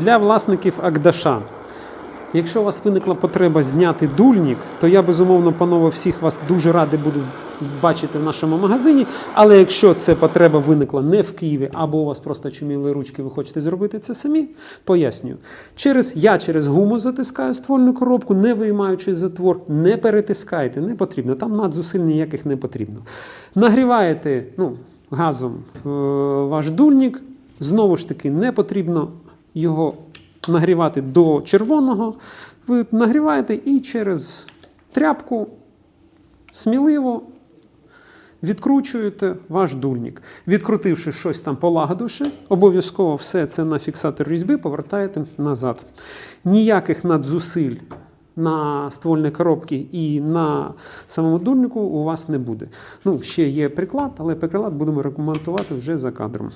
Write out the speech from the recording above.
Для власників Агдаша. Якщо у вас виникла потреба зняти дульник, то я безумовно, панове, всіх вас дуже радий буду бачити в нашому магазині. Але якщо ця потреба виникла не в Києві, або у вас просто чуміли ручки, ви хочете зробити це самі, пояснюю. Через я через гуму затискаю ствольну коробку, не виймаючи затвор, не перетискайте, не потрібно. Там надзусиль ніяких не потрібно. Нагріваєте ну, газом е, ваш дульник. Знову ж таки, не потрібно його нагрівати до червоного. Ви нагріваєте і через тряпку сміливо відкручуєте ваш дульник. Відкрутивши щось там, полагодивши, обов'язково все це на фіксатор різьби повертаєте назад. Ніяких надзусиль на ствольні коробки і на самому дульнику у вас не буде. Ну, ще є приклад, але приклад будемо ремонтувати вже за кадром.